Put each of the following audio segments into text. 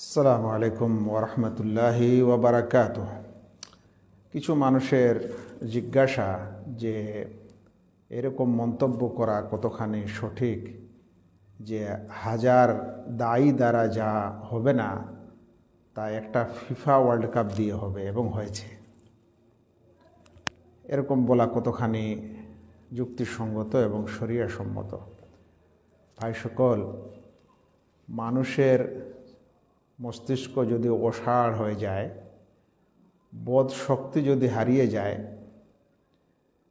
আসসালামু আলাইকুম ওরহমতুল্লাহি ওবরাকাত কিছু মানুষের জিজ্ঞাসা যে এরকম মন্তব্য করা কতখানি সঠিক যে হাজার দায়ী দ্বারা যা হবে না, তা একটা ফিফা ওয়ার্ল্ড কাপ দিয়ে হবে এবং হয়েছে। এরকম বলা কতখানি যুক্তিসঙ্গত এবং সম্মত ভাই সকল, মানুষের মস্তিষ্ক যদি অসাড় হয়ে যায়, বোধ শক্তি যদি হারিয়ে যায়,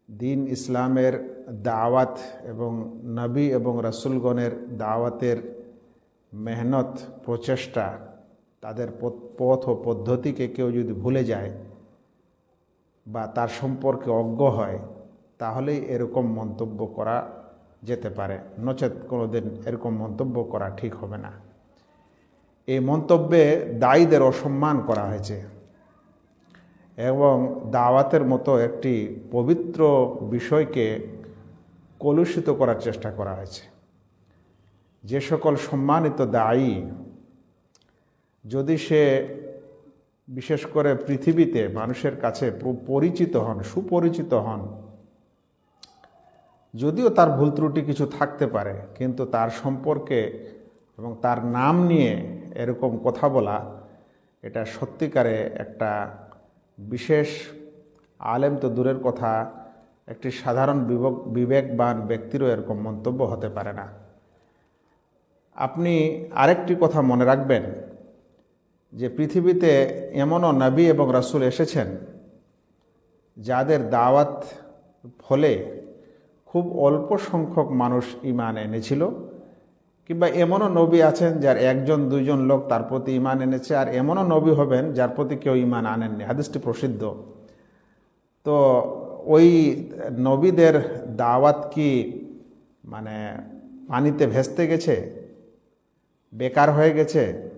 দিন ইসলামের দাওয়াত এবং নবী এবং রাসুলগণের দাওয়াতের মেহনত, প্রচেষ্টা তাদের পথ ও পদ্ধতিকে কেউ যদি ভুলে যায় বা তার সম্পর্কে অজ্ঞ হয়, তাহলেই এরকম মন্তব্য করা যেতে পারে। নচেত কোনোদিন এরকম মন্তব্য করা ঠিক হবে না। এই মন্তব্যে দায়ীদের অসম্মান করা হয়েছে এবং দাওয়াতের মতো একটি পবিত্র বিষয়কে কলুষিত করার চেষ্টা করা হয়েছে। যে সকল সম্মানিত দায়ী, যদি সে বিশেষ করে পৃথিবীতে মানুষের কাছে পরিচিত হন, সুপরিচিত হন, যদিও তার ভুল ত্রুটি কিছু থাকতে পারে, কিন্তু তার সম্পর্কে এবং তার নাম নিয়ে এরকম কথা বলা, এটা সত্যিকারে একটা বিশেষ আলেম তো দূরের কথা, একটি সাধারণ বিবেক, বিবেকবান ব্যক্তিরও এরকম মন্তব্য হতে পারে না। আপনি আরেকটি কথা মনে রাখবেন, যে পৃথিবীতে এমনও নবী এবং রাসুল এসেছেন, যাদের দাওয়াত ফলে খুব অল্প সংখ্যক মানুষ ইমান এনেছিল। কিংবা এমনও নবী আছেন যার একজন, দুইজন লোক তার প্রতি ইমান এনেছে আর এমনও নবী হবেন যার প্রতি কেউ ইমান আনেননি। হাদিসটি প্রসিদ্ধ। তো ওই নবীদের দাওয়াত কি মানে পানিতে ভেস্তে গেছে? বেকার হয়ে গেছে?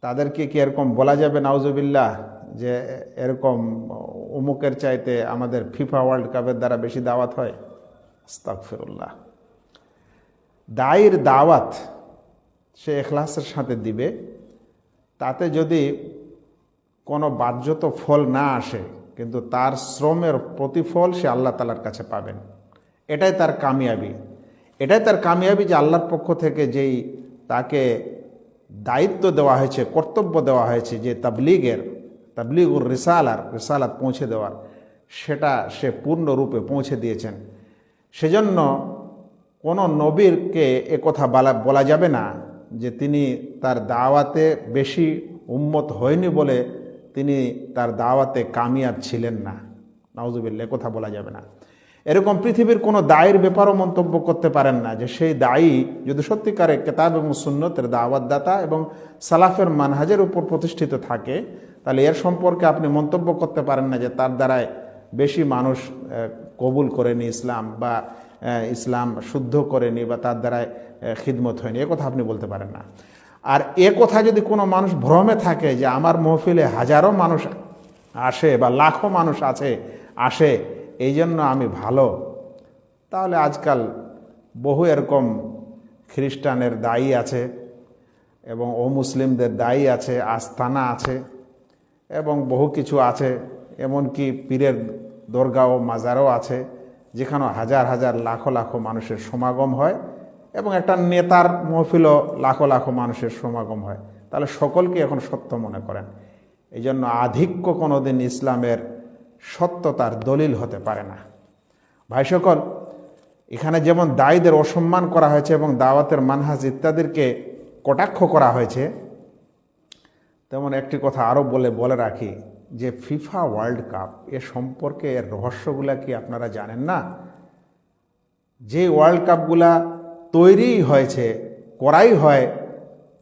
তাদেরকে কি এরকম বলা যাবে নাউজুবিল্লাহ যে এরকম অমুকের চাইতে আমাদের ফিফা ওয়ার্ল্ড কাপের দ্বারা বেশি দাওয়াত হয়? আস্তাকফিরুল্লাহ দায়ের দাওয়াত সে এখলাসের সাথে দিবে, তাতে যদি কোনো বাহ্যত ফল না আসে, কিন্তু তার শ্রমের প্রতিফল সে আল্লাহ তালার কাছে পাবেন। এটাই তার কামিয়াবি। এটাই তার কামিয়াবি যে আল্লাহর পক্ষ থেকে যেই তাকে দায়িত্ব দেওয়া হয়েছে, কর্তব্য দেওয়া হয়েছে, যে তাবলিগের, তাবলিগুর রিসালার, রিসালাত পৌঁছে দেওয়ার, সেটা সে পূর্ণরূপে পৌঁছে দিয়েছেন। সেজন্য কোনো নবীরকে কথা বলা বলা যাবে না যে তিনি তার দাওয়াতে বেশি উম্মত হয়নি বলে তিনি তার দাওয়াতে কামিয়াব ছিলেন না। নাউজুবিল্লা কথা বলা যাবে না। এরকম পৃথিবীর কোনো দায়ের ব্যাপারও মন্তব্য করতে পারেন না যে সেই দায়ী যদি সত্যিকারে কেতাব এবং সুন্নতের দাওয়াতদাতা এবং সালাফের মানহাজের উপর প্রতিষ্ঠিত থাকে, তাহলে এর সম্পর্কে আপনি মন্তব্য করতে পারেন না যে তার দ্বারায় বেশি মানুষ কবুল করেনি ইসলাম বা ইসলাম শুদ্ধ করেনি বা তার দ্বারায় খিদমত হয়নি। এ কথা আপনি বলতে পারেন না। আর এ কথা যদি কোনো মানুষ ভ্রমে থাকে যে আমার মহফিলে হাজারো মানুষ আসে বা লাখো মানুষ আছে, আসে, এই জন্য আমি ভালো, তাহলে আজকাল বহু এরকম খ্রিস্টানের দায়ী আছে এবং ও মুসলিমদের দায়ী আছে, আস্থানা আছে এবং বহু কিছু আছে, এমনকি পীরের দরগা ও মাজারও আছে। যেখানে হাজার হাজার লাখো লাখো মানুষের সমাগম হয় এবং একটা নেতার মহফিলও লাখো লাখো মানুষের সমাগম হয়। তাহলে সকলকে এখন সত্য মনে করেন। এই জন্য আধিক্য কোনোদিন ইসলামের সত্যতার দলিল হতে পারে না। ভাই সকল, এখানে যেমন দায়ীদের অসম্মান করা হয়েছে এবং দাওয়াতের মানহাজ ইত্যাদিরকে কটাক্ষ করা হয়েছে, তেমন একটি কথা আরও বলে বলে রাখি। যে ফিফা ওয়ার্ল্ড কাপ, এ সম্পর্কে এর রহস্যগুলা কি আপনারা জানেন না? যে ওয়ার্ল্ড কাপগুলা তৈরি হয়েছে, করাই হয়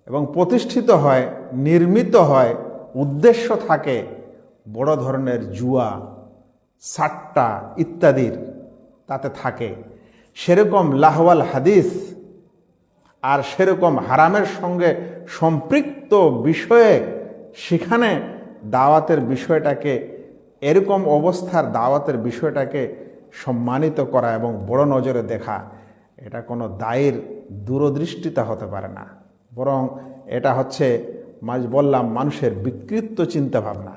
এবং প্রতিষ্ঠিত হয়, নির্মিত হয়, উদ্দেশ্য থাকে বড় ধরনের জুয়া, সাট্টা ইত্যাদির, তাতে থাকে। সেরকম লাহওয়াল হাদিস আর সেরকম হারামের সঙ্গে সম্পৃক্ত বিষয়ে সেখানে দাওয়াতের বিষয়টাকে, এরকম অবস্থার দাওয়াতের বিষয়টাকে সম্মানিত করা এবং বড় নজরে দেখা, এটা কোনো দায়ের দূরদৃষ্টিতা হতে পারে না। বরং এটা হচ্ছে, মাঝ বললাম, মানুষের বিকৃত চিন্তা ভাবনা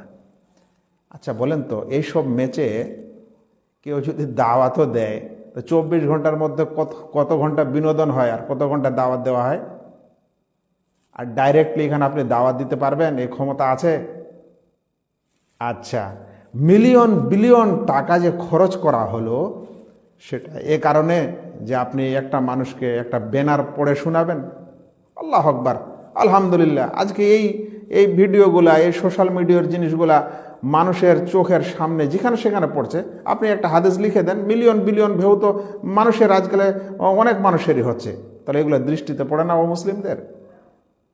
আচ্ছা বলেন তো, এইসব ম্যাচে কেউ যদি দাওয়াতও দেয়, তো চব্বিশ ঘণ্টার মধ্যে কত কত ঘণ্টা বিনোদন হয় আর কত ঘণ্টা দাওয়াত দেওয়া হয়? আর ডাইরেক্টলি এখানে আপনি দাওয়াত দিতে পারবেন এই ক্ষমতা আছে? আচ্ছা মিলিয়ন, বিলিয়ন টাকা যে খরচ করা হলো, সেটা এ কারণে যে আপনি একটা মানুষকে একটা ব্যানার পড়ে শোনাবেন? আল্লাহ আকবার, আলহামদুলিল্লাহ। আজকে এই এই ভিডিওগুলা, এই সোশ্যাল মিডিয়ার জিনিসগুলা মানুষের চোখের সামনে যেখানে সেখানে পড়ছে, আপনি একটা হাদিস লিখে দেন, মিলিয়ন, বিলিয়ন ভেউ তো মানুষের আজকালে অনেক মানুষেরই হচ্ছে। তাহলে এগুলো দৃষ্টিতে পড়ে না ও মুসলিমদের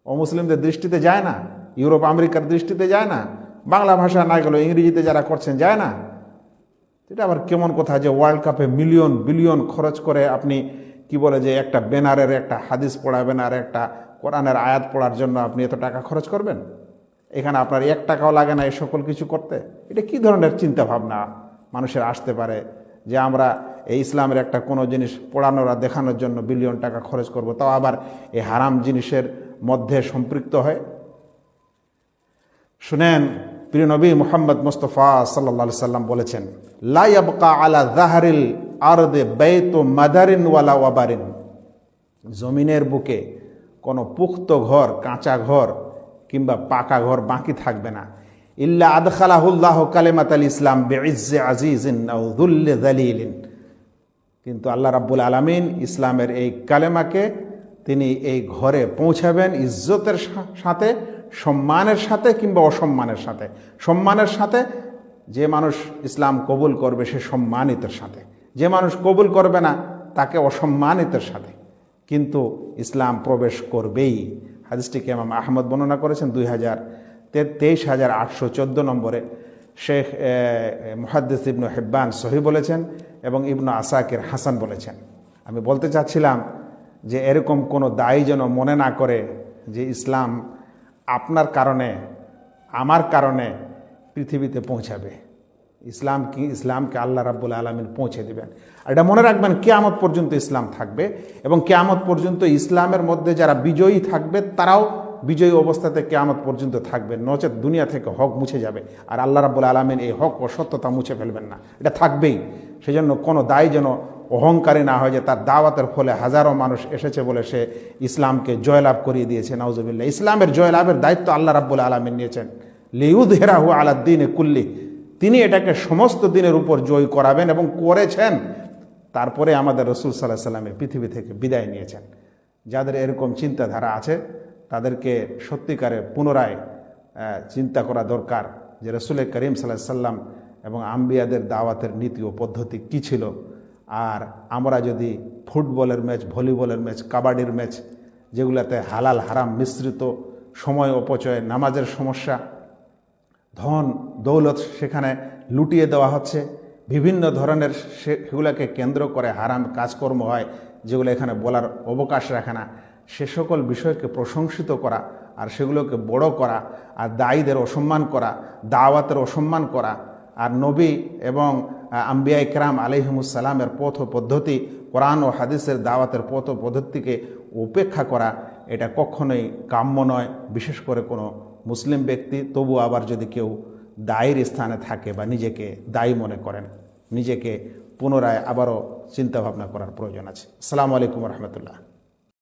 অমুসলিমদের দৃষ্টিতে যায় না? ইউরোপ, আমেরিকার দৃষ্টিতে যায় না? বাংলা ভাষা না গেলেও ইংরেজিতে যারা করছেন, যায় না? এটা আবার কেমন কথা যে ওয়ার্ল্ড কাপে মিলিয়ন বিলিয়ন খরচ করে আপনি কি বলে যে একটা ব্যানারের একটা হাদিস পড়াবেন আর একটা কোরআনের আয়াত পড়ার জন্য আপনি এত টাকা খরচ করবেন? এখানে আপনার এক টাকাও লাগে না এই সকল কিছু করতে। এটা কি ধরনের চিন্তা ভাবনা মানুষের আসতে পারে যে আমরা এই ইসলামের একটা কোনো জিনিস পড়ানোর আর দেখানোর জন্য বিলিয়ন টাকা খরচ করব, তাও আবার এই হারাম জিনিসের মধ্যে সম্পৃক্ত হয়? শুনেন প্রিয় নবী মোহাম্মদ মুস্তফা সাল্লা সাল্লাম বলেছেন লাইয়াবকা আলা জাহারিল আরদে বেত মাদারিন ওয়ালা ওয়াবারিন। জমিনের বুকে কোনো পুক্ত ঘর, কাঁচা ঘর কিংবা পাকা ঘর বাকি থাকবে না। ইল্লা আদখালাহুল্লাহ কালেমাত আল ইসলাম বেইজে আজিজিন দুল্লে দালিলিন কিন্তু আল্লাহ রাব্বুল আলমিন ইসলামের এই কালেমাকে তিনি এই ঘরে পৌঁছাবেন ইজ্জতের সাথে সম্মানের সাথে কিংবা অসম্মানের সাথে? সম্মানের সাথে যে মানুষ ইসলাম কবুল করবে সে সম্মানিতের সাথে। যে মানুষ কবুল করবে না, তাকে অসম্মানিতের সাথে। কিন্তু ইসলাম প্রবেশ করবেই। হাদিসটিকে ইমাম আহমদ বর্ণনা করেছেন? দুই হাজার তেইশ হাজার আটশো চোদ্দ নম্বরে। শেখ মুহাদ্দিস ইবনু হেব্বান সহি বলেছেন এবং ইবনু আসাকের হাসান বলেছেন। আমি বলতে চাচ্ছিলাম যে এরকম কোনো দায়ী যেন মনে না করে যে ইসলাম আপনার কারণে, আমার কারণে পৃথিবীতে পৌঁছাবে। ইসলাম কি, ইসলামকে আল্লাহ রাব্বুল আলমিন পৌঁছে দেবেন। আর এটা মনে রাখবেন, কেয়ামত পর্যন্ত ইসলাম থাকবে এবং কেয়ামত পর্যন্ত ইসলামের মধ্যে যারা বিজয়ী থাকবে, তারাও বিজয়ী অবস্থাতে কেয়ামত পর্যন্ত থাকবে। নচেত দুনিয়া থেকে হক মুছে যাবে। আর আল্লাহ রাব্বুল আলমিন এই হক ও সত্যতা মুছে ফেলবেন না। এটা থাকবেই। সেজন্য কোনো দায় যেন অহংকারী না হয় যে তার দাওয়াতের ফলে হাজারো মানুষ এসেছে বলে সে ইসলামকে জয়লাভ করিয়ে দিয়েছে, নাউজুবিল্লাহ। ইসলামের জয়লাভের দায়িত্ব আল্লাহ রাব্বুল আলমিন নিয়েছেন। লিউদ হেরাহু আলাদ্দিনে কুল্লি। তিনি এটাকে সমস্ত দিনের উপর জয় করাবেন এবং করেছেন। তারপরে আমাদের রসুল সাল্লাহ সাল্লামে পৃথিবী থেকে বিদায় নিয়েছেন। যাদের এরকম চিন্তাধারা আছে, তাদেরকে সত্যিকারে পুনরায় চিন্তা করা দরকার যে রসুল করিম সাল্লাহ সাল্লাম এবং আম্বিয়াদের দাওয়াতের নীতি ও পদ্ধতি কী ছিল আর আমরা যদি ফুটবলের ম্যাচ, ভলিবলের ম্যাচ, কাবাডির ম্যাচ, যেগুলোতে হালাল, হারাম, মিশ্রিত সময় অপচয়, নামাজের সমস্যা, ধন, দৌলত সেখানে লুটিয়ে দেওয়া হচ্ছে। বিভিন্ন ধরনের সেগুলোকে কেন্দ্র করে হারাম কাজকর্ম হয়, যেগুলো এখানে বলার অবকাশ রাখে না। সে সকল বিষয়কে প্রশংসিত করা আর সেগুলোকে বড় করা আর দায়ীদের অসম্মান করা, দাওয়াতের অসম্মান করা আর নবী এবং আম্বিয়া ইকরাম আলিহিমুসালামের পথ ও পদ্ধতি, কোরআন ও হাদিসের দাওয়াতের পথ পদ্ধতিকে উপেক্ষা করা, এটা কখনোই কাম্য নয়। বিশেষ করে কোনো মুসলিম ব্যক্তি, তবু আবার যদি কেউ দায়ের স্থানে থাকে বা নিজেকে দায়ী মনে করেন, নিজেকে পুনরায় আবারও চিন্তাভাবনা করার প্রয়োজন আছে। আসসালামু আলাইকুম রহমতুল্লাহ।